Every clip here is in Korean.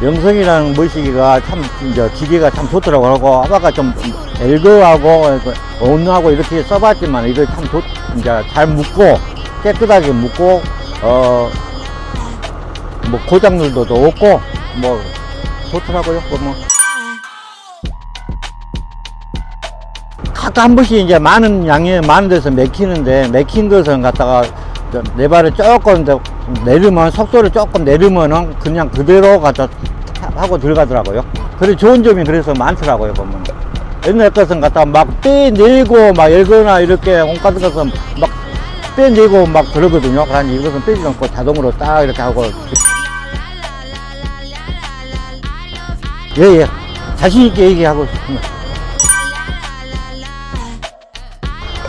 명성이라는 머시기가 참 이제 기계가 참 좋더라고 하고 아빠가 좀 엘거하고 온하고 이렇게 써봤지만 이거 참 좋, 이제 잘 묶고 깨끗하게 묶고 어 뭐 고장률도 없고 뭐 좋더라고요. 그뭐 각각 한 번씩 이제 많은 양이 많은 데서 맥히는데 맥힌 것은 갖다가 내 발을 조금 더 내리면 속도를 조금 내리면은 그냥 그대로 갖다 하고 들어가더라고요. 그래 좋은 점이 그래서 많더라고요 보면. 옛날 것은 갖다 막 빼내고 막 열거나 이렇게 온 같은 것은 막 빼내고 막 그러거든요. 그러니 이것은 빼지 않고 자동으로 딱 이렇게 하고 예예 자신 있게 얘기하고 싶습니다.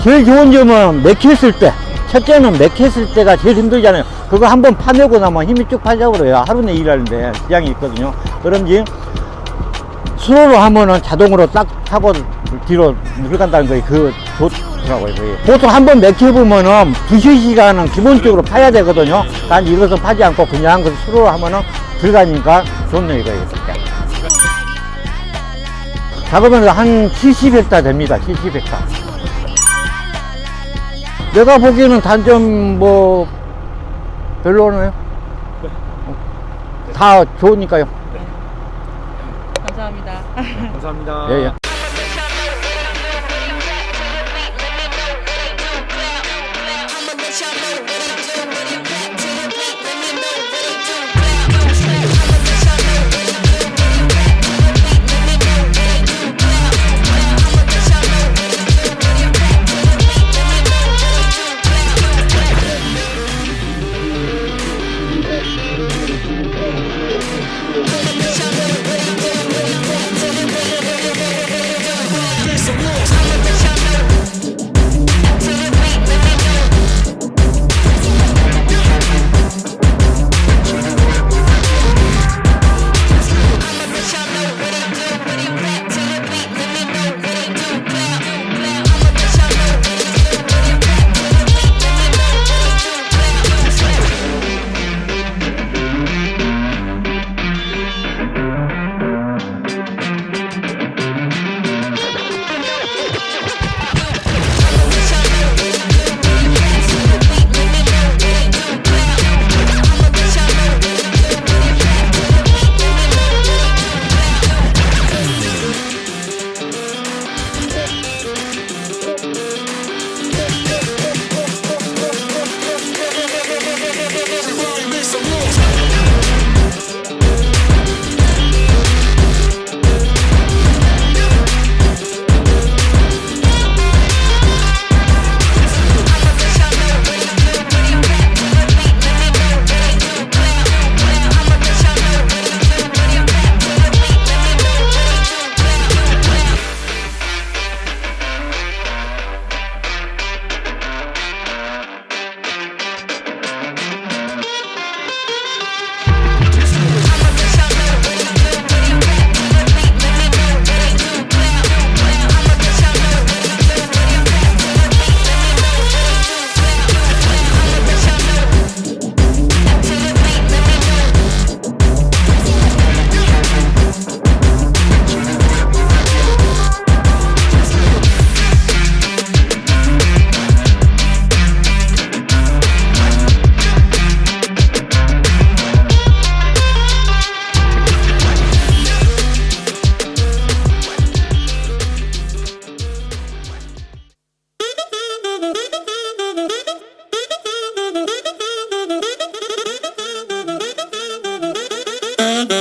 제일 좋은 점은 맥혔을 때 첫째는 맥혔을 때가 제일 힘들잖아요. 그거 한번 파내고 나면 힘이 쭉 빠져 버려요. 하루 내 일하는데 지장이 있거든요. 그런지 스로로 하면은 자동으로 딱 타고 뒤로 들어간다는 거예요. 그 좋더라고요 그게. 보통 한번 맥혀보면은 두세 시간은 기본적으로 파야 되거든요. 난 이것은 파지 않고 그냥 그 스로로 하면은 들어가니까 좋네요 이거. 이거 작업은 한 70헥타 됩니다. 70헥타 내가 보기에는 단점 뭐 별로네요. 다 좋으니까요. 감사합니다. 감사합니다. 예, 예.